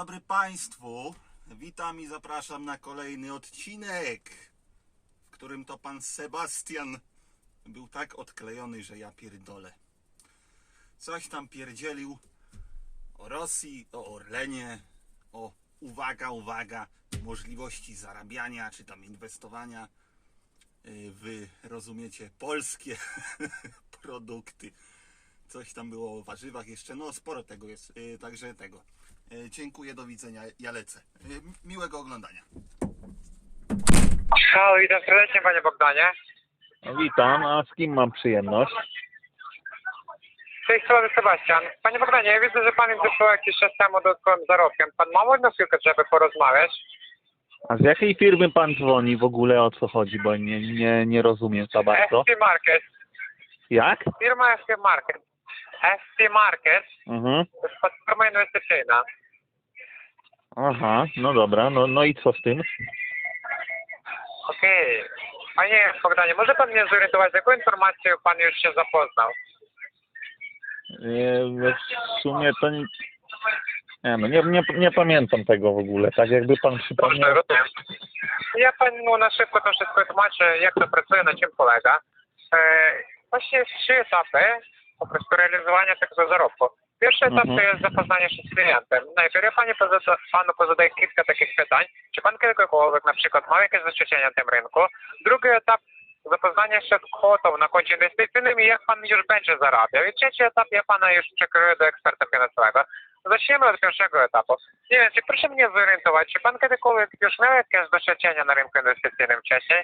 dobry Państwu. Witam i zapraszam na kolejny odcinek, w którym to pan Sebastian był tak odklejony, że ja pierdolę. Coś tam pierdzielił o Rosji, o Orlenie, o uwaga, uwaga, możliwości zarabiania czy tam inwestowania y, w, rozumiecie, polskie produkty. Coś tam było o warzywach jeszcze, no sporo tego jest, y, także tego. Y, Dziękuję, do widzenia, ja lecę. Y, Miłego oglądania. Halo, witam serdecznie panie Bogdanie. No, witam, a z kim mam przyjemność? Z tej strony Sebastian. Panie Bogdanie, ja widzę, że pan wyszło jakiś czas temu dodatkowym zarobkiem. Pan ma wolną chwilkę, żeby porozmawiać? A z jakiej firmy pan dzwoni w ogóle, o co chodzi, bo nie, nie, nie rozumiem za bardzo. ST Market. Jak? Firma ST Market. ST Market Mhm. to jest platforma inwestycyjna. Aha, no dobra, no, no i co z tym? Okej. Panie Bogdanie, może pan mnie zorientować, z jaką informacją pan już się zapoznał? E, W sumie to nie, nie, no nie, nie, nie pamiętam tego w ogóle, tak jakby pan przypomniał. rozumiem. Ja panu na szybko to wszystko tłumaczę, jak to pracuje, na czym polega. E, właśnie jest trzy etapy po prostu realizowania tego zarobku. Pierwszy etap Mhm. to jest zapoznanie się z klientem. Najpierw ja panie pozada, panu pozadaję kilka takich pytań. Czy pan kiedykolwiek na przykład ma jakieś doświadczenia na tym rynku? Drugi etap zapoznanie się z kwotą na koncie inwestycyjnym i jak pan już będzie zarabiał. I trzeci etap ja pana już przekieruję do eksperta finansowego. Zacznijmy od pierwszego etapu. Nie wiem, czy proszę mnie zorientować, czy pan kiedykolwiek już miał jakieś doświadczenia na rynku inwestycyjnym wcześniej?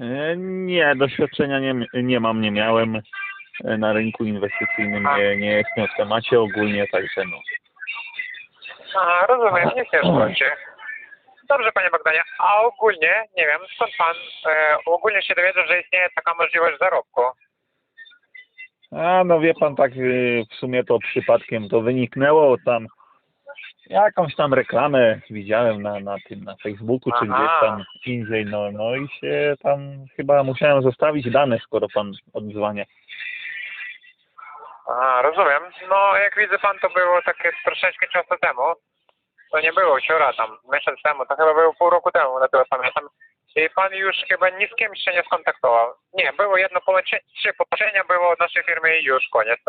E, Nie, doświadczenia nie, nie mam, nie miałem na rynku inwestycyjnym, nie, nie jestem w temacie ogólnie, także no. Aha, rozumiem, nie się szkodzi. Dobrze, panie Bogdanie, a ogólnie, nie wiem, skąd pan e, ogólnie się dowiedział, że istnieje taka możliwość zarobku? A no wie pan, tak y, w sumie to przypadkiem to wyniknęło tam jakąś tam reklamę widziałem na, na tym, na Facebooku czy Aha. gdzieś tam indziej, no, no i się tam chyba musiałem zostawić dane, skoro pan odzwania. A, rozumiem. No, jak widzę pan, to było takie troszeczkę czasu temu. To nie było wczoraj, tam miesiąc temu, to chyba było pół roku temu, na tyle pamiętam. I pan już chyba ni z kim się nie skontaktował. Nie, było jedno połączenie, trzy połączenia było od naszej firmy i już koniec.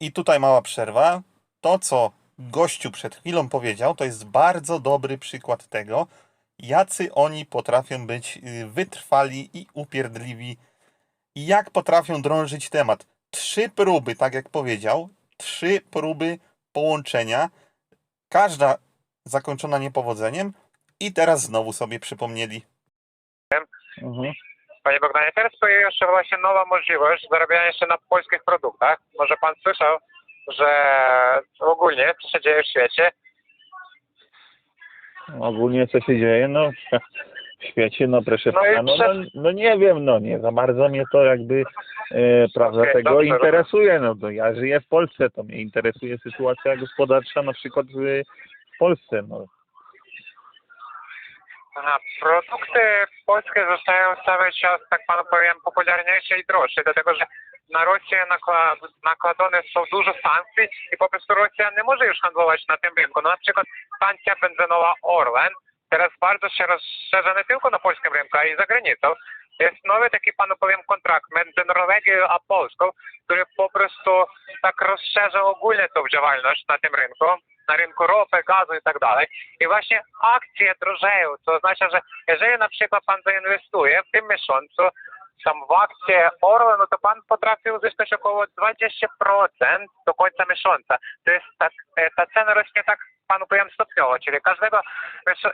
I tutaj mała przerwa. To, co gościu przed chwilą powiedział, to jest bardzo dobry przykład tego, jacy oni potrafią być y, wytrwali i upierdliwi i jak potrafią drążyć temat. Trzy próby, tak jak powiedział, trzy próby połączenia, każda zakończona niepowodzeniem i teraz znowu sobie przypomnieli. Mhm. Panie Bogdanie, teraz pojawiła się właśnie nowa możliwość zarabiania się na polskich produktach. Może pan słyszał, że ogólnie, co się dzieje w świecie, Ogólnie co się dzieje, no w świecie, no proszę No pana, no, no, no nie wiem, no nie za bardzo mnie to jakby e, prawda Okej, tego dobrze, interesuje, no to ja żyję w Polsce, to mnie interesuje sytuacja gospodarcza na przykład w, w Polsce, no. aha, produkty polskie zostają cały czas, tak panu powiem, popularniejsze i droższe, dlatego że na Rosję nakła- nakładane są dużo sankcji i po prostu Rosja nie może już handlować na tym rynku. No na przykład stacja benzynowa Orlen teraz bardzo się rozszerza nie tylko na polskim rynku, ale i za granicą. Jest nowy taki panu powiem kontrakt między Norwegią a Polską, który po prostu tak rozszerza ogólnie tą działalność na tym rynku, na rynku ropy, gazu i tak dalej. I właśnie akcje drożeją, co oznacza, że jeżeli na przykład pan zainwestuje w tym miesiącu tam w akcję Orlen, no to pan potrafi uzyskać około 20% do końca miesiąca. To jest tak, e, ta cena rośnie tak panu powiem stopniowo, czyli każdego,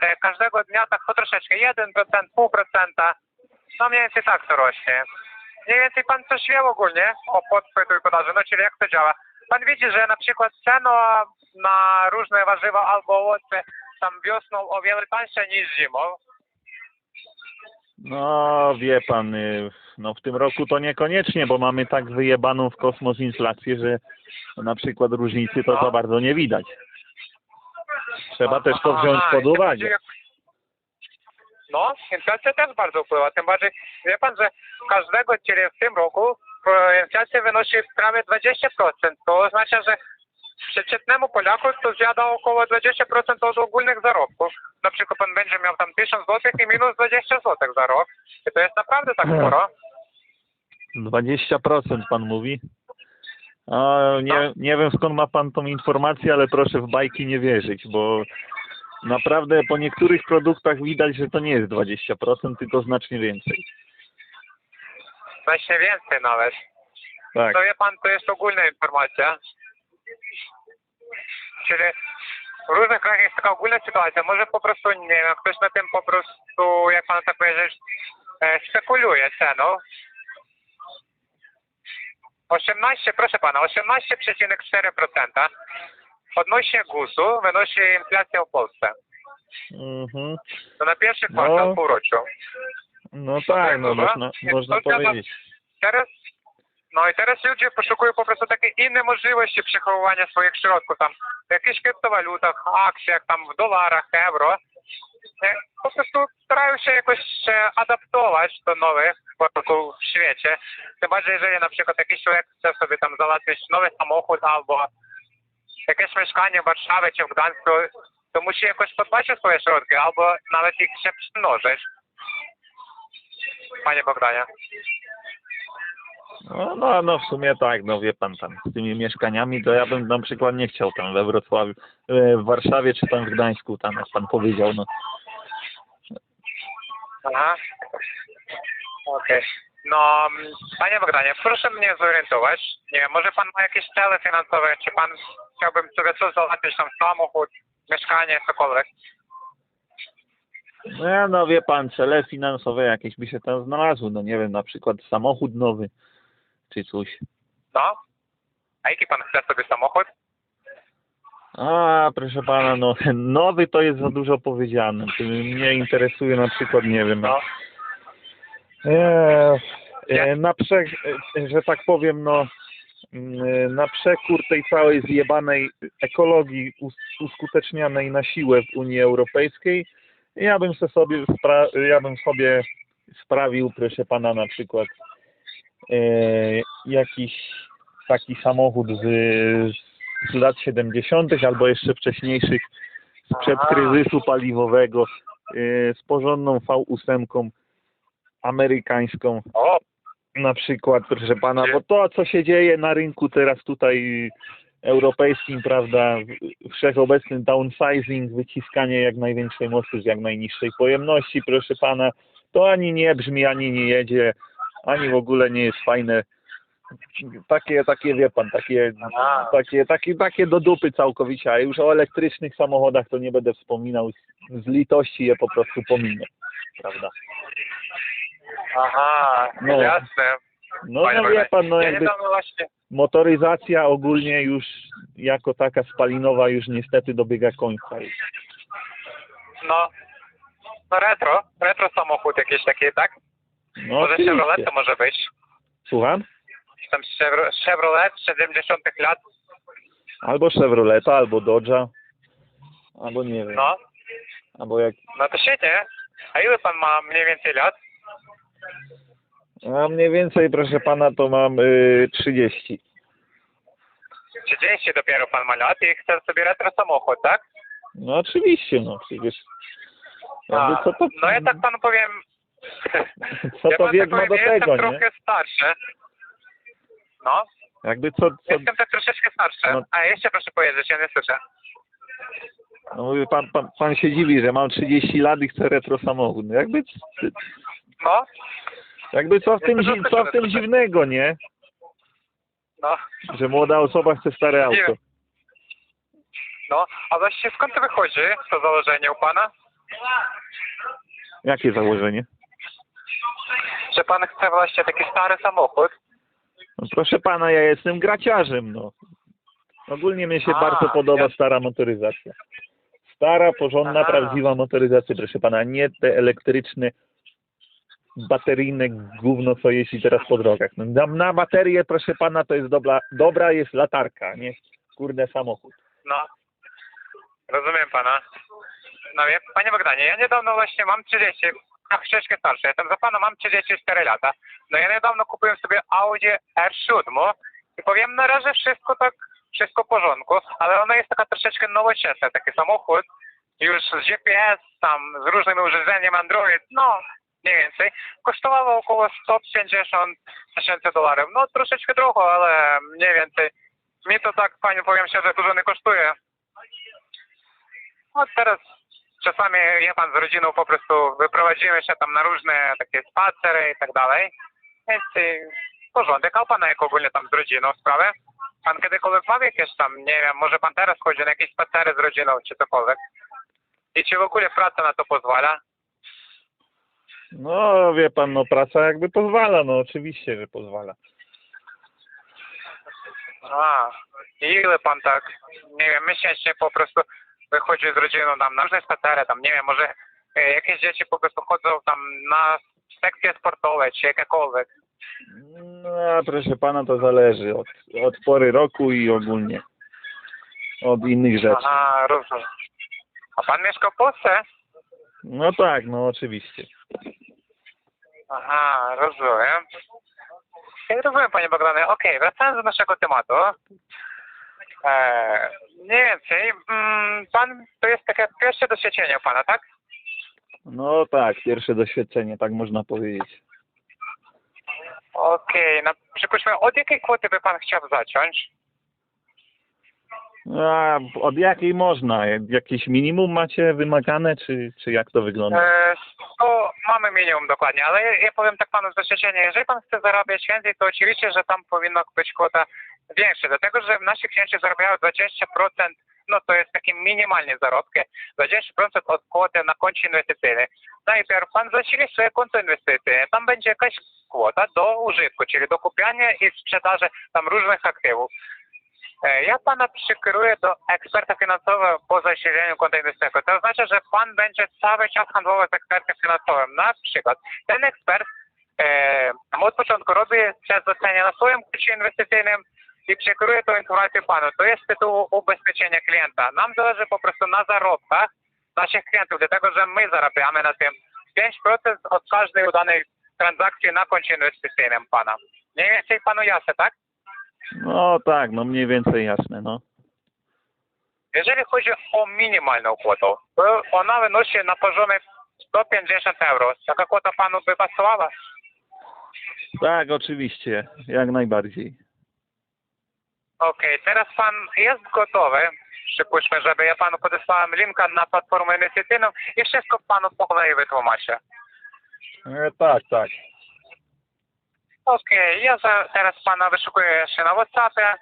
e, każdego dnia tak po troszeczkę 1%, pół procenta, no mniej więcej tak to rośnie. Mniej więcej pan coś wie ogólnie o podpytu i podaży, no czyli jak to działa. Pan widzi, że na przykład cena na różne warzywa albo owoce tam wiosną o wiele tańsze niż zimą. No wie pan, y, no w tym roku to niekoniecznie, bo mamy tak wyjebaną w kosmos inflację, że na przykład różnicy to No. za bardzo nie widać. Trzeba też to wziąć pod uwagę. No, inflacja też bardzo wpływa. Tym bardziej, wie pan, że każdego, w tym roku, e, inflacja wynosi prawie 20%. To oznacza, że przeciętnemu Polaku to zjada około 20% od ogólnych zarobków. Na przykład pan będzie miał tam 1000 zł i minus 20 zł za rok. I to jest naprawdę tak sporo. 20% pan mówi. A nie, nie wiem skąd ma pan tą informację, ale proszę w bajki nie wierzyć, bo naprawdę po niektórych produktach widać, że to nie jest 20%, tylko znacznie więcej. Znacznie więcej nawet. Tak. To wie pan, to jest ogólna informacja. Czyli w różnych krajach jest taka ogólna sytuacja. Może po prostu, nie wiem, ktoś na tym po prostu, jak pan tak powiedzieć, e, spekuluje ceną. 18, proszę pana, 18,4% odnośnie GUS-u wynosi inflacja w Polsce. Mhm. To na pierwszy kwartał No. półroczu. No tak, no można, można powiedzieć. Teraz, no i teraz ludzie poszukują po prostu takie inne możliwości przechowywania swoich środków, tam w jakichś kryptowalutach, akcjach, tam w dolarach, euro. E, Po prostu starają się jakoś e, adaptować do nowych warunków w świecie. Tym bardziej, jeżeli na przykład jakiś człowiek chce sobie tam załatwić nowy samochód albo jakieś mieszkanie w Warszawie czy w Gdańsku, to musi jakoś podbać o swoje środki albo nawet ich się przemnożyć. Panie Bogdanie. No, no, no w sumie tak, no wie pan tam, z tymi mieszkaniami to ja bym na przykład nie chciał tam we Wrocławiu, e, w Warszawie czy tam w Gdańsku, tam jak pan powiedział, no. Aha. Okej. No, mm, panie Bogdanie, proszę mnie zorientować. Nie wiem, może pan ma jakieś cele finansowe, czy pan chciałbym sobie coś załatwić, tam samochód, mieszkanie, cokolwiek. No, ja, no wie pan, cele finansowe jakieś by się tam znalazły, no nie wiem, na przykład samochód nowy, czy coś. No? A jaki pan chce sobie samochód? A, proszę pana, no nowy to jest za dużo powiedziane. Mnie interesuje na przykład, nie wiem, No. E, e, na prze, e, że tak powiem, no mm, na przekór tej całej zjebanej ekologii us, uskutecznianej na siłę w Unii Europejskiej, ja bym sobie, ja bym sobie sprawił, proszę pana, na przykład e, jakiś taki samochód z, z lat 70. albo jeszcze wcześniejszych, sprzed kryzysu paliwowego, e, z porządną V8 amerykańską O, na przykład, proszę pana, bo to, co się dzieje na rynku teraz tutaj europejskim, prawda, wszechobecny downsizing, wyciskanie jak największej mocy z jak najniższej pojemności, proszę pana, to ani nie brzmi, ani nie jedzie, ani w ogóle nie jest fajne. Takie, takie wie pan, takie, takie, takie, takie do dupy całkowicie, a już o elektrycznych samochodach to nie będę wspominał, z, z litości je po prostu pominę, prawda. Aha, No. jasne. No, Panie no wie pan, no ja jakby właśnie, motoryzacja ogólnie już jako taka spalinowa już niestety dobiega końca. no, no retro, retro samochód jakiś taki, tak? No może Chevrolet to może być. Słucham? Tam Chevro- Chevrolet 70 lat, Albo Chevroleta, albo Dodge'a, albo nie wiem, no. albo jak... No to świetnie. A ile pan ma mniej więcej lat? A mniej więcej, proszę pana, to mam y, 30. 30 dopiero pan ma lat i chce sobie retro samochód, tak? No oczywiście, no przecież... Jakby A, co to, No ja tak panu powiem. co ja to tak do jestem tego, nie? trochę starszy. No, Jakby co, co jestem tak troszeczkę starszy. No. A jeszcze proszę powiedzieć, ja nie słyszę. no mówię, pan, pan, pan się dziwi, że mam 30 lat i chcę retro samochód. No Jakby, No, jakby co w tym, dzi- co w tym dziwnego, nie? no, Że młoda osoba chce stare Nie auto. wiem. no. A właściwie skąd to wychodzi, to założenie u pana? Jakie założenie? Że pan chce właśnie taki stary samochód? No proszę pana, ja jestem graciarzem, no. Ogólnie mnie się A, bardzo podoba jasne. stara motoryzacja. Stara, porządna, Aha. prawdziwa motoryzacja, proszę pana, nie te elektryczne, bateryjne gówno, co jeździ teraz po drogach. No, na, na baterię, proszę pana, to jest dobra, dobra jest latarka, nie kurde samochód. No, rozumiem pana. No wie, panie Bogdanie, ja niedawno właśnie mam 30, a troszeczkę starszy, jestem za pana, mam 34 lata. No ja niedawno kupiłem sobie Audi R7 i powiem na razie wszystko tak wszystko w porządku, ale ona jest taka troszeczkę nowoczesna, taki samochód, już z GPS, tam z różnymi urządzeniami Android, no mniej więcej, kosztowało około 150 tysięcy dolarów. No troszeczkę drogo, ale mniej więcej. Mi to tak, pani powiem szczerze, dużo nie kosztuje. No teraz czasami ja pan z rodziną po prostu wyprowadzimy się tam na różne takie spacery i tak dalej. Więc porządek, a pana jak ogólnie tam z rodziną sprawę? Pan kiedykolwiek ma jakieś tam, nie wiem, może pan teraz chodzi na jakieś spacery z rodziną czy cokolwiek? I czy w ogóle praca na to pozwala? No wie pan, no praca jakby pozwala, no oczywiście, że pozwala. A, i ile pan tak, nie wiem, miesięcznie po prostu wychodzi z rodziną tam na różne spacery, tam nie wiem, może e, jakieś dzieci po prostu chodzą tam na sekcje sportowe czy jakiekolwiek. No proszę pana, to zależy od, od pory roku i ogólnie od innych rzeczy. Aha, rozumiem. A pan mieszka w Polsce? No tak, no oczywiście. Aha, rozumiem. Ja rozumiem, panie Bogdanie. Okej, wracając do naszego tematu. E, mniej więcej, mm, pan, to jest takie pierwsze doświadczenie pana, tak? No tak, pierwsze doświadczenie, tak można powiedzieć. Okej, no przypuśćmy, od jakiej kwoty by pan chciał zacząć? A od jakiej można? Jakieś minimum macie wymagane, czy, czy jak to wygląda? E, to mamy minimum dokładnie, ale ja, ja powiem tak panu z doświadczenia, jeżeli pan chce zarabiać więcej, to oczywiście, że tam powinna być kwota większa, dlatego że nasi klienci zarabiają 20%, no to jest takie minimalne zarobki, 20% od kwoty na koncie inwestycyjnym. Najpierw pan zasili swoje konto inwestycyjne, tam będzie jakaś kwota do użytku, czyli do kupiania i sprzedaży tam różnych aktywów. E, Ja pana przykieruję do eksperta finansowego po zasileniu konta inwestycyjnego. To oznacza, że pan będzie cały czas handlował z ekspertem finansowym. Na przykład ten ekspert e, od początku robi test zlecenia na swoim koncie inwestycyjnym i przekieruje tą informację panu. To jest tytuł ubezpieczenia klienta. Nam zależy po prostu na zarobkach naszych klientów, dlatego że my zarabiamy na tym 5% od każdej udanej transakcji na koncie inwestycyjnym pana. Mniej więcej panu jasne, tak? No tak, no mniej więcej jasne, no. Jeżeli chodzi o minimalną kwotę, to ona wynosi na poziomie 150 euro. Taka kwota panu by pasowała? Tak, oczywiście, jak najbardziej. Okej, teraz pan jest gotowy. Przypuśćmy, żeby ja panu podesłałem linka na platformę inwestycyjną i wszystko panu po kolei wytłumaczę. E, tak, tak. Okej, ja za, teraz pana wyszukuję się na WhatsAppie.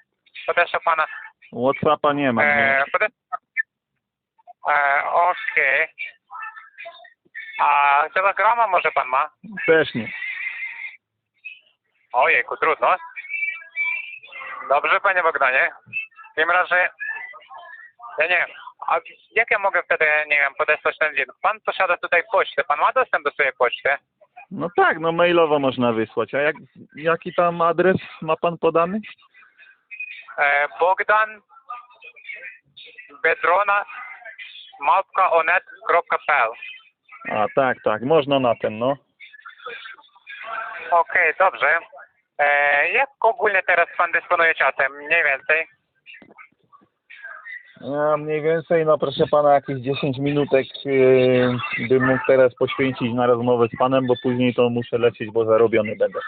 Podeślę pana. Whatsappa nie mam. E, No. podeślę, e, Okej. A telegrama może pan ma? Też nie. Ojejku, trudno. Dobrze, panie Bogdanie. W takim razie, ja nie wiem, a jak ja mogę wtedy, nie wiem, podesłać ten link? Pan posiada tutaj pocztę, pan ma dostęp do swojej poczty? No tak, no mailowo można wysłać. A jak, jaki tam adres ma pan podany? E, Bogdan Bedrona małpka.onet.pl A tak, tak, można na ten, no. Okej, dobrze. E, jak ogólnie teraz pan dysponuje czasem? Mniej więcej. Ja mniej więcej, no proszę pana, jakieś 10 minutek yy, bym mógł teraz poświęcić na rozmowę z panem, bo później to muszę lecieć, bo zarobiony będę.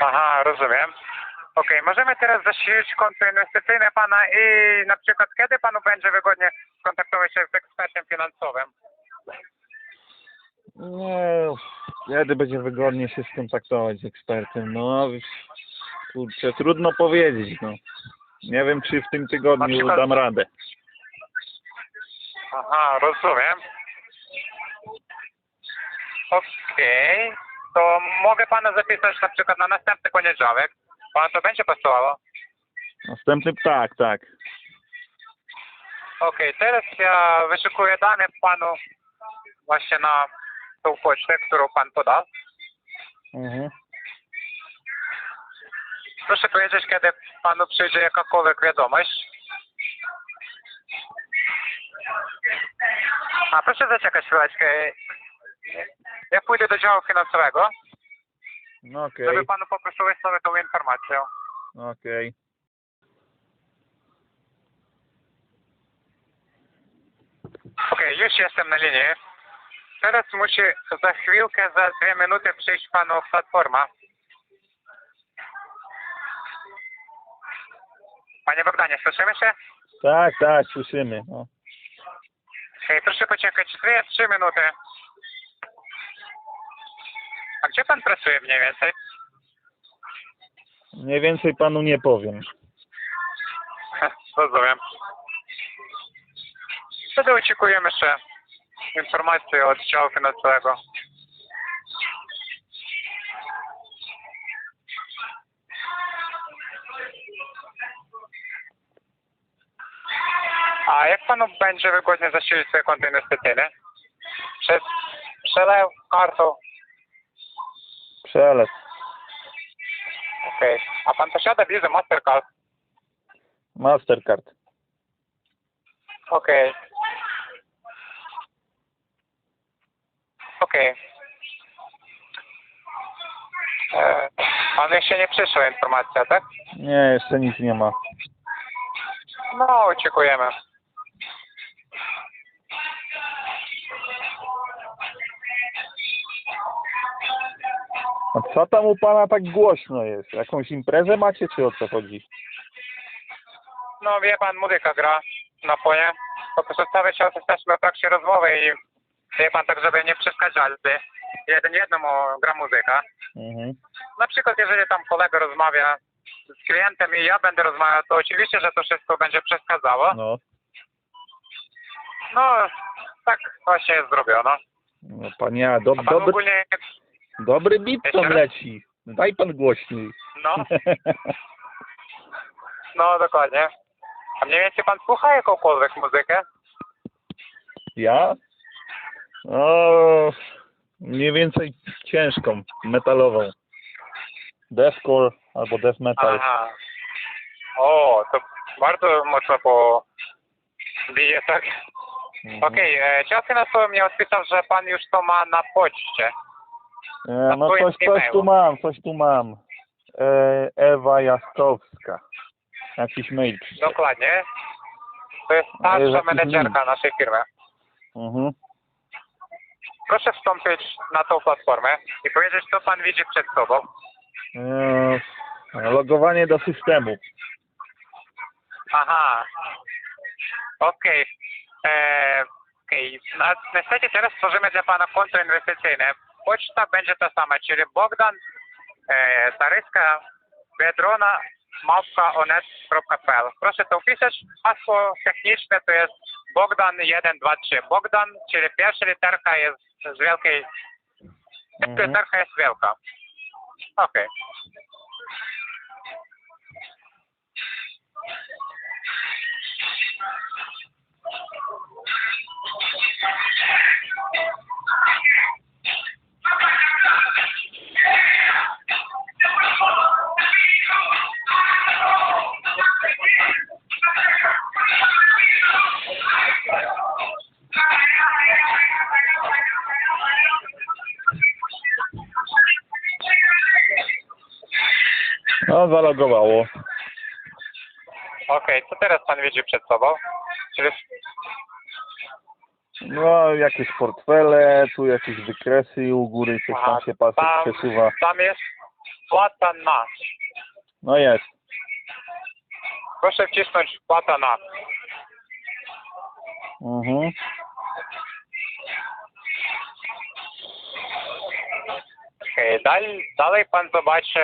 Aha, rozumiem. Okej, możemy teraz zasilić konto inwestycyjne pana i na przykład kiedy panu będzie wygodnie skontaktować się z ekspertem finansowym? Nie, kiedy będzie wygodnie się skontaktować z ekspertem? No, kurczę, trudno powiedzieć, no. Nie wiem, czy w tym tygodniu przykład- dam radę. Aha, rozumiem. Okej, to mogę pana zapisać na przykład na następny poniedziałek. Pana to będzie pasowało? Następny, tak, tak. Okej, teraz ja wyszukuję dane panu właśnie na tą pocztę, którą pan podał. Mhm. Proszę powiedzieć, kiedy panu przyjdzie jakakolwiek wiadomość. A proszę zaczekać chwileczkę. Ja pójdę do działu finansowego, No okej, żeby panu po prostu tą informację. No okej. Okej, już jestem na linii. Teraz musi za chwilkę, za dwie minuty przyjść panu platforma. Panie Bogdanie, słyszymy się? Tak, tak, słyszymy. No. Okej, proszę poczekać dwie, trzy minuty. A gdzie pan pracuje mniej więcej? Mniej więcej panu nie powiem. Rozumiem. Wtedy oczekujemy jeszcze informacji od działu finansowego. A jak panu będzie wygodnie zasilić swoje konto inwestycyjne? Przez przelew kartą. Przelew. Okej. A pan posiada wizę Mastercard? Mastercard. Okej. Okej. E, Panu jeszcze nie przyszła informacja, tak? Nie, jeszcze nic nie ma. No, oczekujemy. A co tam u pana tak głośno jest? Jakąś imprezę macie, czy o co chodzi? No, wie pan, muzyka gra na fonie. Po prostu cały czas jesteśmy w trakcie rozmowy i wie pan, tak żeby nie przeszkadzali. Jeden jednemu gra muzyka. Mhm. Na przykład, jeżeli tam kolega rozmawia z klientem i ja będę rozmawiał, to oczywiście, że to wszystko będzie przeszkadzało. No. No, tak właśnie jest zrobiono. no panie, do, A pan dobry, ogólnie, dobry bit tam raz? leci. Daj pan głośniej. no, no dokładnie. A mniej więcej pan słucha jakąkolwiek muzykę? ja? O, mniej więcej ciężką, metalową. Deathcore albo death metal. Aha. O, to bardzo mocno po bije, tak? Mhm. Okej, okay, czas finansowy mnie odpisał, że pan już to ma na poczcie. E, no coś, coś tu mam, coś tu mam. E, Ewa Jaskowska. Jakiś mail. Dokładnie. To jest starsza menedżerka link. naszej firmy. Mhm. Proszę wstąpić na tą platformę i powiedzieć, co pan widzi przed sobą. E, logowanie do systemu. Aha. Okej. Eee, Okej. Na, niestety teraz stworzymy dla Pana konto inwestycyjne. Poczta będzie ta sama, czyli Bogdan e, Taryska Biedrona małpka onet.pl. Proszę to wpisać. Hasło techniczne to jest Bogdan 123. Bogdan, czyli pierwsza literka jest z wielkiej, Mhm. literka jest wielka. Okej. No, zalogowało. Okej, co teraz Pan widzi przed sobą? Czyli No, jakieś portfele, tu jakieś wykresy u góry coś tam się pasek tam- przesuwa. Tam jest płata na. No jest. Proszę wcisnąć płata na. Mhm. Okej, dalej, dalej pan zobaczy.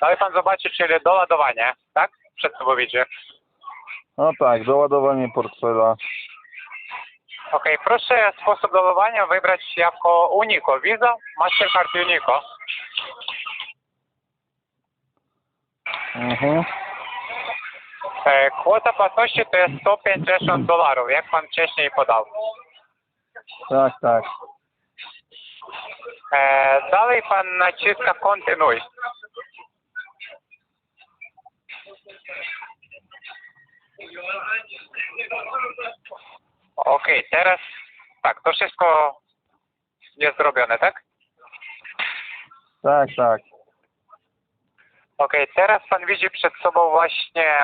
Dalej pan zobaczy, czyli doładowanie, tak? Przed sobą widzi. No tak, doładowanie portfela. Okej, proszę sposób doładowania wybrać jako Unico. Visa, Mastercard Unico. Mhm. E, kwota płatności to jest 150 dolarów, jak pan wcześniej podał. Tak, tak. E, dalej pan naciska kontynuuj. Okej, teraz tak, to wszystko jest zrobione, tak? Tak, tak. Okej, teraz pan widzi przed sobą właśnie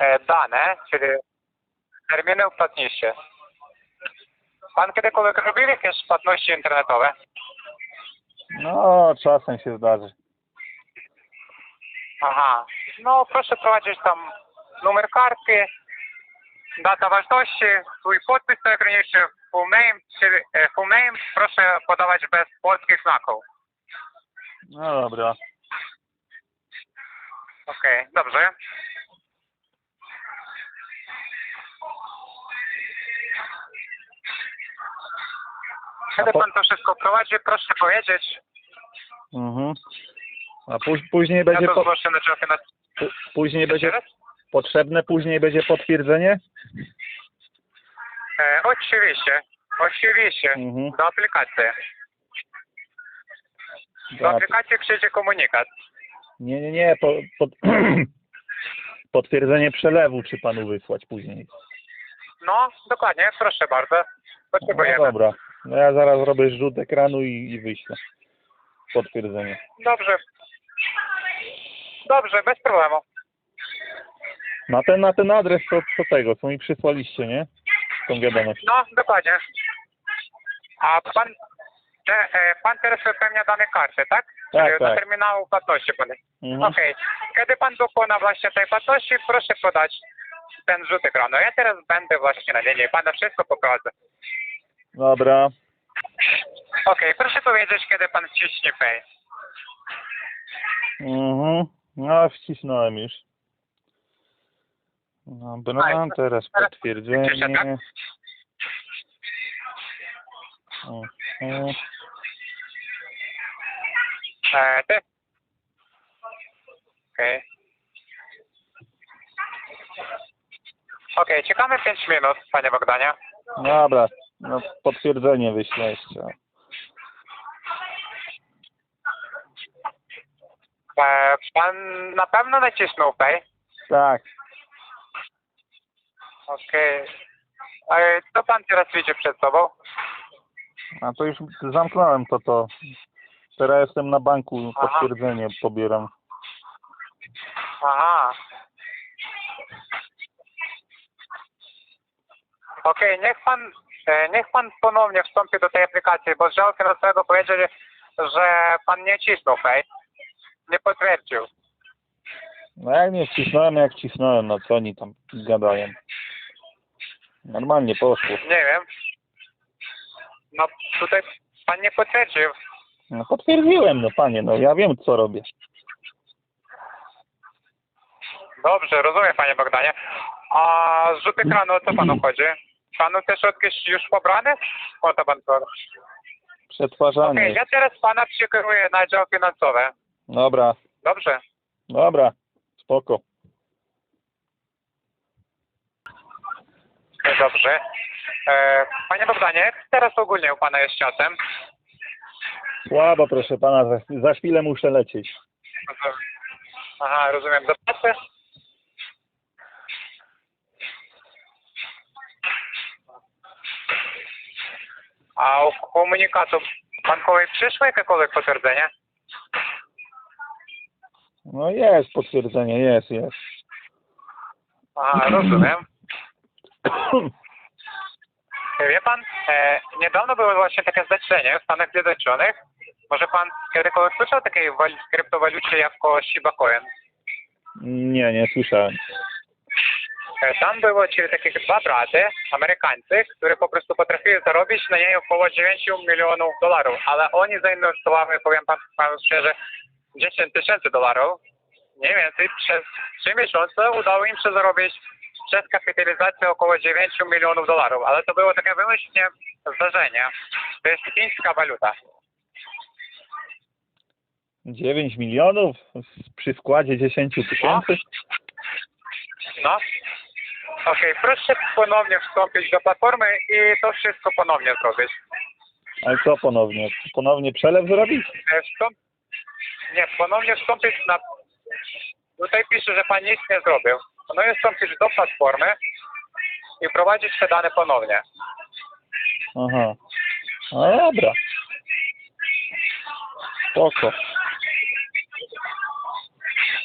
e, dane, czyli Terminy płatnicze. Pan kiedykolwiek robił jakieś płatności internetowe? No, czasem się zdarzy. Aha. No proszę prowadzić tam numer kartki, data ważności, swój podpis elektroniczny, full name, czyli e, full name proszę podawać bez polskich znaków. No dobra. Okej, dobrze. Kiedy po- pan to wszystko prowadzi, proszę powiedzieć. Mhm. A póź- później Ja będzie to po- na później będzie raz? potrzebne, później będzie potwierdzenie? E, oczywiście, oczywiście, Mhm. do aplikacji. Do Tak. aplikacji przyjdzie komunikat. Nie, nie, nie. Po, pod, potwierdzenie przelewu czy panu wysłać później. No, dokładnie, proszę bardzo. No Potrzebujemy. dobra. No ja zaraz robię rzut ekranu i, i wyślę. Potwierdzenie. Dobrze. Dobrze, bez problemu. Na ten, na ten adres co, co tego, co mi przysłaliście, nie? Tą wiadomość. No, dokładnie. A pan, te, e, pan teraz wypełnia dane karty, tak? Tak, Do tak. terminału płatności pan. Mhm. Okej. Kiedy pan dokona właśnie tej płatności, proszę podać ten rzut ekranu. Ja teraz będę właśnie na linii. Pana wszystko poprowadzę. Dobra. Okej, proszę powiedzieć, kiedy pan wciśnie pay. Mhm. No, wcisnąłem już. Dobra, Aj, teraz teraz potwierdzenie. tak? Okej. Okej, czekamy 5 minut, panie Bogdanie. Dobra, no potwierdzenie wyślę jeszcze. E, pan na pewno nacisnął pay? Tak, Okej. E, co pan teraz widzi przed sobą? a to już zamknąłem to, to. Teraz jestem na banku, Aha. potwierdzenie pobieram. Aha. Okej, niech pan e, niech pan ponownie wstąpi do tej aplikacji, bo z działu finansowego powiedzieli, że pan nie cisnął pay. Nie potwierdził. No jak nie wcisnąłem, jak wcisnąłem, no co oni tam gadają. Normalnie poszło. Nie wiem. No tutaj pan nie potwierdził. No potwierdziłem, no panie, no ja wiem co robię. Dobrze, rozumiem panie Bogdanie. A z rzut ekranu o co panu chodzi? Panu te środki już pobrane? O to pan powie. Przetwarzanie. Okej, ja teraz pana przekieruję na dział finansowy. Dobra, Dobrze? dobra, spoko. Dobrze. E, panie Bogdanie, teraz ogólnie u pana jest czasem? Słabo, proszę pana, za, za chwilę muszę lecieć. Aha, rozumiem. Do pracy? A u komunikatu bankowej przyszło jakiekolwiek potwierdzenie? No jest potwierdzenie, jest, jest. Aha, rozumiem. Wie pan, e, niedawno było właśnie takie zdarzenie w Stanach Zjednoczonych. Może pan kiedykolwiek słyszał o takiej wal- kryptowalucie jak Shiba Coin? Nie, nie słyszałem. E, Tam było czyli takie dwa braty, Amerykańcy, które po prostu potrafili zarobić na niej około 9 milionów dolarów, ale oni zainwestowali, powiem pan, panu szczerze, 10 tysięcy dolarów. Mniej więcej przez 3 miesiące udało im się zarobić przez kapitalizację około 9 milionów dolarów, ale to było takie wymyślnie zdarzenie. To jest chińska waluta. 9 milionów przy składzie 10 tysięcy? No. Okej, proszę ponownie wstąpić do platformy i to wszystko ponownie zrobić. Ale co ponownie? Ponownie przelew zrobić? E, Wstąp... Nie, ponownie wstąpić na... Tutaj pisze, że pan nic nie zrobił. Ponownie wstąpić do platformy i prowadzić te dane ponownie. Aha. No dobra. Spoko.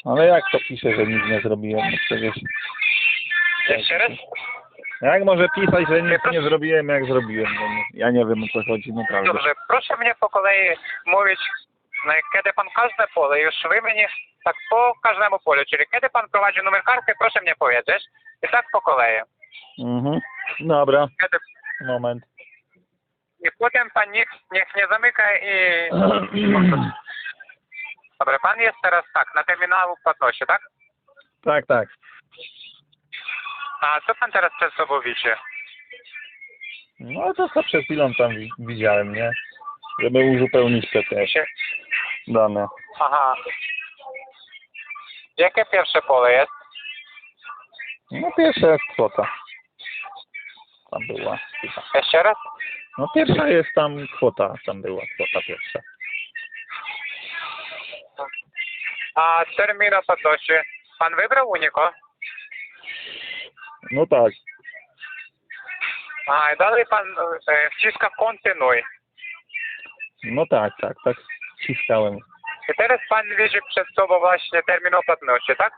Ale jak to pisze, że nic nie zrobiłem? No przecież... Jeszcze raz? Jak może pisać, że nic nie zrobiłem, jak zrobiłem? No, ja nie wiem o co chodzi, naprawdę. Dobrze, proszę mnie po kolei mówić, kiedy pan każde pole już wymieni, tak po każdemu polu, czyli kiedy pan prowadzi numer karty, proszę mnie powiedzieć i tak po kolei. Mhm. Dobra, Kiedy... moment. I potem pan niech, niech nie zamyka i... Dobra, pan jest teraz tak, na terminalu płatności, tak? tak, tak. A co pan teraz przed sobą widzi? No to co przed chwilą tam wi- widziałem, nie? Żeby uzupełnić te te Się- dane. Aha. Jakie pierwsze pole jest? No pierwsza jest kwota. Tam była. Jeszcze raz? No pierwsza jest tam kwota, tam była kwota pierwsza. A termin płatności? Pan wybrał Uniko? No tak. A dalej pan e, wciska kontynuuj. No tak, tak, tak ściskałem. I teraz pan widzi przed sobą właśnie termin płatności, tak?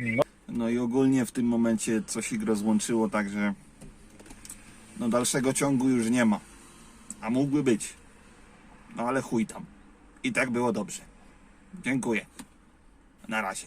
No, No i ogólnie w tym momencie coś ich rozłączyło, także no dalszego ciągu już nie ma. A mógłby być. No ale chuj tam. I tak było dobrze. Dziękuję. Na razie.